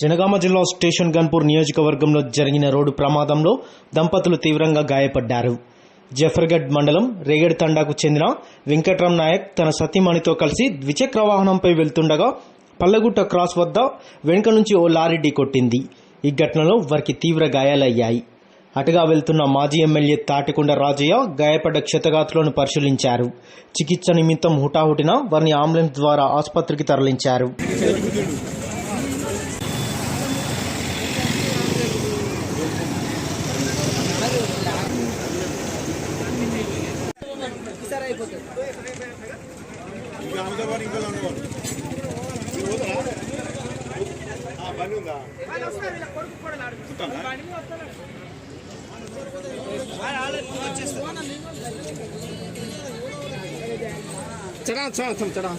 జనగామ జిల్లా స్టేషన్ గన్పూర్ నియోజకవర్గంలో జరిగిన రోడ్డు ప్రమాదంలో దంపతులు తీవ్రంగా గాయపడ్డారు. జఫర్గఢ్ మండలం రేగడి తండాకు చెందిన వెంకట్రామ్ నాయక్ తన సతీమణితో కలిసి ద్విచక్ర వాహనంపై వెళ్తుండగా పల్లగుట్ట క్రాస్ వద్ద వెనుక నుంచి ఓ లారీ ఢీకొట్టింది. ఈ ఘటనలో వారికి తీవ్ర గాయాలయ్యాయి. అటుగా వెళ్తున్న మాజీ ఎమ్మెల్యే తాటికొండ రాజయ్య గాయపడ్డ క్షతగాతులను పరిశీలించారు. చికిత్స నిమిత్తం హుటాహుటిన వారిని అంబులెన్స్ ద్వారా ఆసుపత్రికి తరలించారు. చడా చడా చడా.